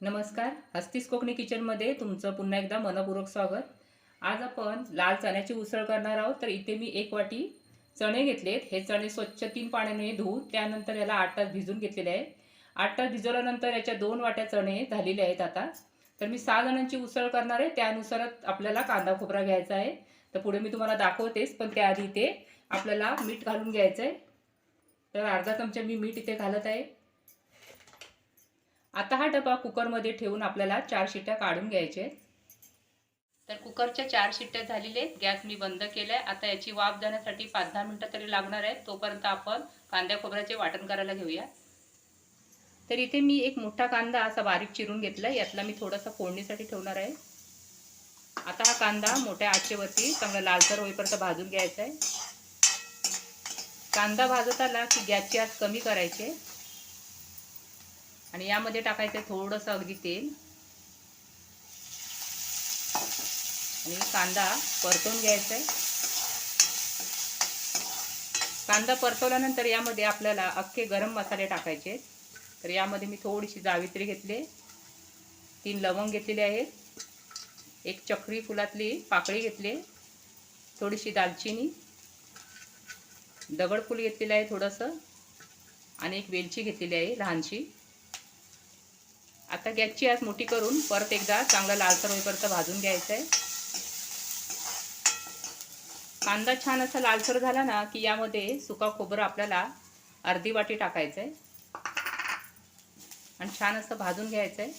नमस्कार हस्तीस कोकणी किचनमध्ये तुमचं पुन्हा एकदा मनपूर्वक स्वागत. आज आपण लाल चण्याची उसळ करणार आहोत तर इथे मी एक वाटी चणे घेतलेत. हे चणे स्वच्छ तीन पाण्याने धुवून त्यानंतर याला आठ तास भिजून घेतलेले आहे. आठ तास भिजवल्यानंतर याच्या दोन वाट्या चणे झालेले आहेत आता. तर मी सहा जणांची उसळ करणार आहे त्यानुसारच आपल्याला कांदा खोबरा घ्यायचा आहे. तर पुढे मी तुम्हाला दाखवतेच पण त्याआधी इथे आपल्याला मीठ घालून घ्यायचं आहे तर अर्धा चमचा मी मीठ इथे घालत आहे. आता हा डबा कुकरमध्ये ठेवून आपल्याला चार शिट्ट्या काढून घ्यायचे. तर कुकरच्या चार शिट्ट्या झालेल्या आहेत. गॅस मी बंद केलाय. आता याची वाफ जाण्यासाठी पाच दहा मिनटं तरी लागणार आहे तोपर्यंत आपण कांद्या खोबऱ्याचे वाटण करायला घेऊया. तर इथे मी एक मोठा कांदा असा बारीक चिरून घेतला यातला मी थोडासा फोडणीसाठी ठेवणार आहे. आता हा कांदा मोठ्या आचेवरती चांगला लालसर होईपर्यंत भाजून घ्यायचा आहे. कांदा भाजत आला की गॅसची आज कमी करायचे आणि यामध्ये टाकायचं थोडंसं अगदी तेल. आणि कांदा परतून घ्यायचा आहे. कांदा परतवल्यानंतर यामध्ये आपल्याला अख्खे गरम मसाले टाकायचे तर यामध्ये मी थोडीशी जावित्री घेतली तीन लवंग घेतलेले आहेत. एक चक्री फुलातली पाकळी घेतली थोडीशी दालचिनी. दगडफूल घेतलेलं आहे थोडंसं. आणि एक वेलची घेतलेली आहे लहानशी. आता गॅसची आज मोठी करून परत एकदा चांगला लालसर होईपर्यंत भाजून घ्यायचं आहे कांदा छान असा लालसर झाला ना की यामध्ये सुका खोबरं आपल्याला अर्धी वाटी टाकायचं आहे आणि छान असं भाजून घ्यायचं आहे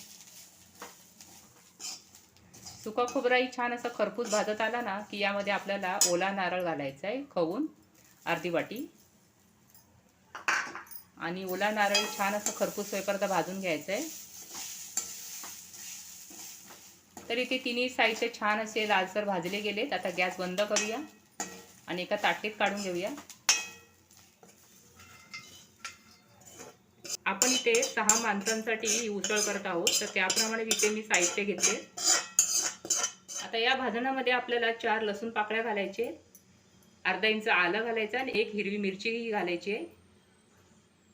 सुका खोबराही छान असं खरपूस भाजत आला ना की यामध्ये आपल्याला ओला नारळ घालायचा आहे खवून अर्धी वाटी. आणि ओला नारळ छान असं खरपूस होईपर्यंत भाजून घ्यायचं आहे तर इथे तिन्ही साईजचे छान असे लालसर भाजले गेलेत. आता गॅस बंद करूया आणि एका ताटलीत काढून घेऊया. आपण इथे सहा माणसांसाठी ही उसळ करत आहोत तर त्याप्रमाणे इथे मी साहित्य घेतले. आता या भाजणामध्ये आपल्याला चार लसूण पाकळ्या घालायचे अर्धा इंच आलं घालायचं आणि एक हिरवी मिरची घालायची.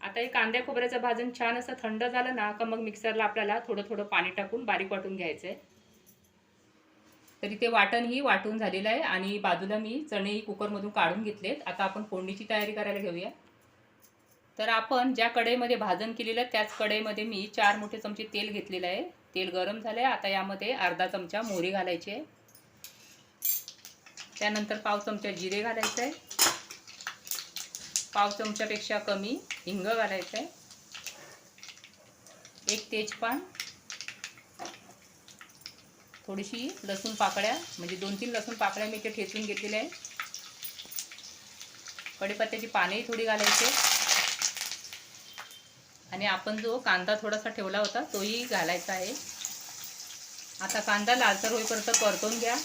आता हे कांद्या खोबऱ्याचं भाजण छान असं थंड झालं ना का मग मिक्सरला आपल्याला थोडं थोडं पाणी टाकून बारीक वाटून घ्यायचं आहे तर इथे वाटणही वाटून झालेलं आहे आणि बाजूला मी चणेही कुकरमधून काढून घेतलेत. आता आपण फोडणीची तयारी करायला घेऊया. तर आपण ज्या कढईमध्ये भाजण केलेलं आहे त्याच कढईमध्ये मी चार मोठे चमचे तेल घेतलेलं आहे. तेल गरम झालं आहे आता यामध्ये अर्धा चमचा मोहरी घालायची आहे. त्यानंतर पाव चमचा जिरे घालायचं आहे. पाव चमच्यापेक्षा कमी हिंग घालायचं आहे. एक तेजपान थोडीशी लसूण पाकळ्या म्हणजे दोन तीन लसूण पाकळ्या मी इथे ठेचून घेतलेल्या आहे कढीपत्त्याची पानेही थोडी घालायचे आणि आपण जो कांदा थोडासा ठेवला होता तोही घालायचा आहे. आता कांदा लालसर होईपर्यंत परतून घ्या.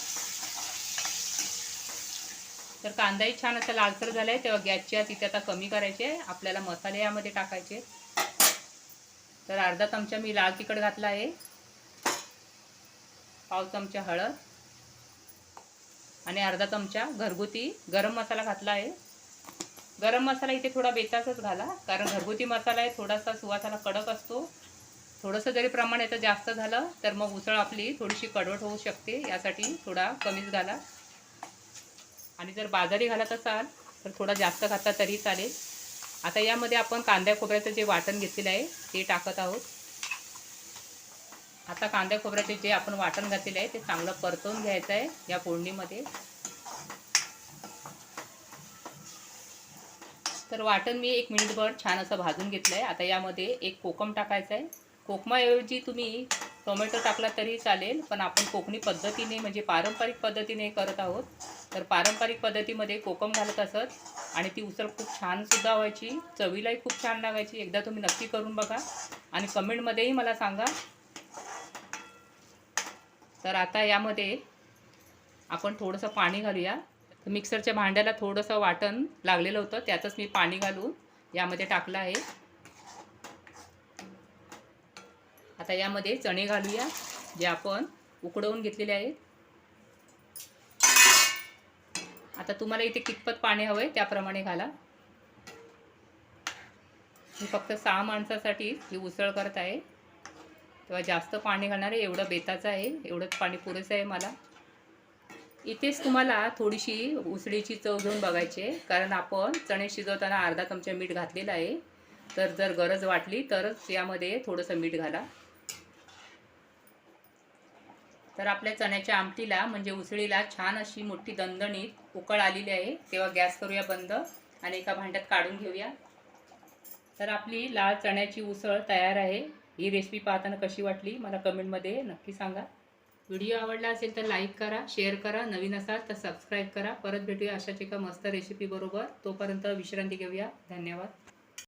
तर कांदाही छान असा लालसर झाला आहे तेव्हा गॅसची आत इथे आता कमी करायचे आपल्याला मसाले यामध्ये टाकायचे तर अर्धा चमचा मी लाल तिखट घातला आहे. पाव चमचा हळद आणि अर्धा चमचा घरगुती गरम मसाला घातला आहे. गरम मसाला इथे थोडा बेतासच घाला कारण घरगुती मसाला आहे थोडासा सुवासाला कडक असतो. थोडंसं जरी प्रमाण याचं जास्त झालं तर मग उसळ आपली थोडीशी कडवट होऊ शकते यासाठी थोडा कमीच घाला. आणि जर बाजारी घालत असाल तर थोडा जास्त घातला तरी चालेल. आता यामध्ये आपण कांद्या खोबऱ्याचं जे वाटण घेतलेलं आहे ते टाकत आहोत. आता कांद्या खोबऱ्याचे जे आपण वाटण घातलेलं आहे ते चांगलं परतवून घ्यायचं आहे या फोडणीमध्ये. तर वाटण मी एक मिनिटभर छान असं भाजून घेतलं आहे आता यामध्ये एक कोकम टाकायचं आहे. कोकमाऐवजी तुम्ही टोमॅटो टाकला तरी चालेल पण आपण कोकणी पद्धतीने म्हणजे पारंपरिक पद्धतीने करत आहोत. तर पारंपरिक पद्धतीमध्ये कोकम घालत असत आणि ती उसळ खूप छानसुद्धा व्हायची. चवीलाही खूप छान लागायची. एकदा तुम्ही नक्की करून बघा आणि कमेंटमध्येही मला सांगा. तर आता यामध्ये आपण थोडंसं पाणी घालूया. तर मिक्सरच्या भांड्याला थोडंसं वाटण लागलेलं होतं त्यातच मी पाणी घालून यामध्ये टाकलं आहे. आता यामध्ये चणे घालूया जे आपण उकडवून घेतलेले आहेत. आता तुम्हाला इथे कितपत पाणी हवं आहे त्याप्रमाणे घाला. मी फक्त सहा माणसासाठी ही उसळ करत आहे. तेव्हा जास्त पाणी घालणार आहे एवढं बेताचं आहे एवढंच पाणी पुरेसं आहे मला. इथेच तुम्हाला थोडीशी उसळीची चव घेऊन बघायची आहे कारण आपण चणे शिजवताना अर्धा चमचा मीठ घातलेलं आहे. तर जर गरज वाटली तरच यामध्ये थोडंसं मीठ घाला. तर आपल्या चण्याच्या आमटीला म्हणजे उसळीला छान अशी मोठी दणदणीत उकळ आलेली आहे. तेव्हा गॅस करूया बंद आणि एका भांड्यात काढून घेऊया. तर आपली लाल चण्याची उसळ तयार आहे. ही रेसिपी पाहताना कशी वाटली मला कमेंटमध्ये नक्की सांगा. व्हिडिओ आवडला असेल तर लाईक करा शेअर करा नवीन असाल तर सबस्क्राईब करा. परत भेटूया अशाच एका मस्त रेसिपी बरोबर. तोपर्यंत विश्रांती घेऊया. धन्यवाद.